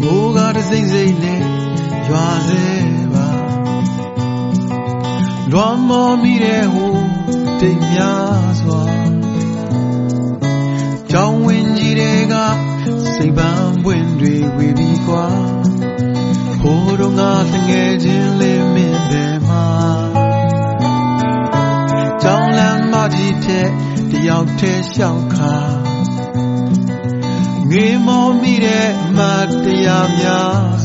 မိုးကားတစ်စိမ့်စိမ့်နဲ့ရွာစေပါလွမ်းမော်မိတဲ့ဟို တိတ်များစွာကြောင်းဝင်ကြီးတွေကစိတ်ပန်းပွင့်တွေဝေပြီးကွာဟိုတော့ငါတငယ်ချင်းလေးမင်းပဲမှာကြောင်းလမ်းမကြီးတဲ့တယောက်တည်းရှောက်ခါငေးမောမိတဲ့အမတ်တရားများ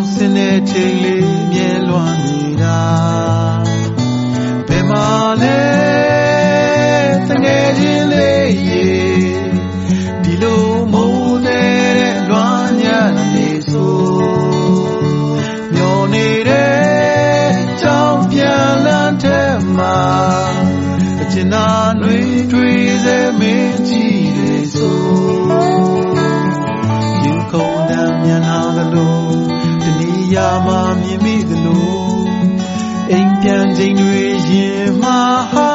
င်းစင်တဲ့ချိန်လေးမြဲလွမ်းနေတာဘယ်မှာလဲတငယ်ချင်းလေးရေဒီလိုမိုးတဲ့လွမ်းညံ့နေဆိုမျောနေတဲ့ကြောင်ပြန်လန်းထဲမှာအကျဉ်းနာတွေတွေစေမင်းကြ ရာမှာမြင်မိသလိုအိမ်ပြန်ချိန်တွေရင်မှာ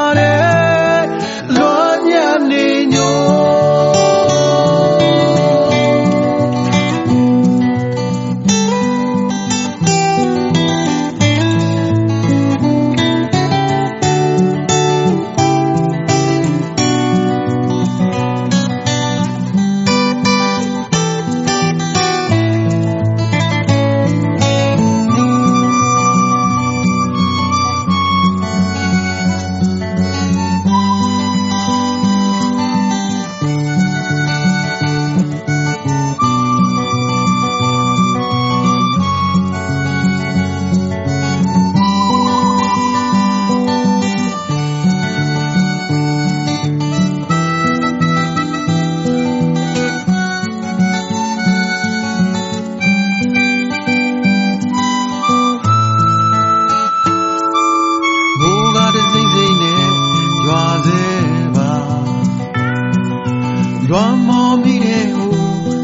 လွမ်းမော်မိတဲ့ဟို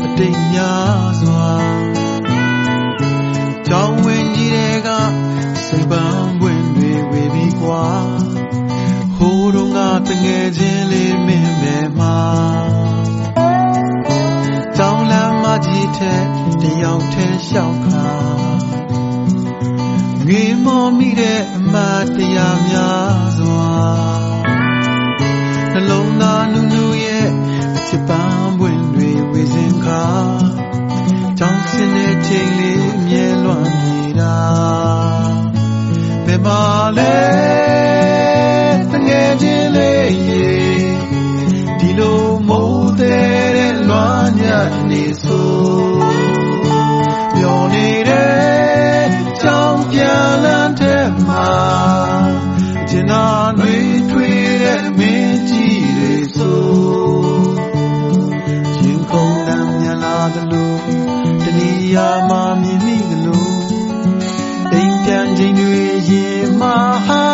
အတိတ်များစွာကြောင်းဝင်ကြီးတွေကစိတ်ပန်းပွင့်တွေဝေပြီးကွာဟိုတော့ငါတငယ်ချင်းလေးမင်းပဲမှာကြောင်းလမ်းမကြီးထက်တယောက်တည်းရှောက်ခါငေးမောမိတဲ့အမတ်တရားများစွာနှလုံးသားနူးနူး ရဲ့အချစ်ပန်းပွင့်တွေဝေစင်ခါကြောင်းစင်တဲ့ချိန်လေးအမြဲလွမ်းနေတာဘယ်မှာလဲတငယ်ချင်းလေးရေဒီလိုမိုးတဲ့လွမ်းညံ့နေဆို မိကလို့အိမ်ပြန်ချိန်တွေရေမှာ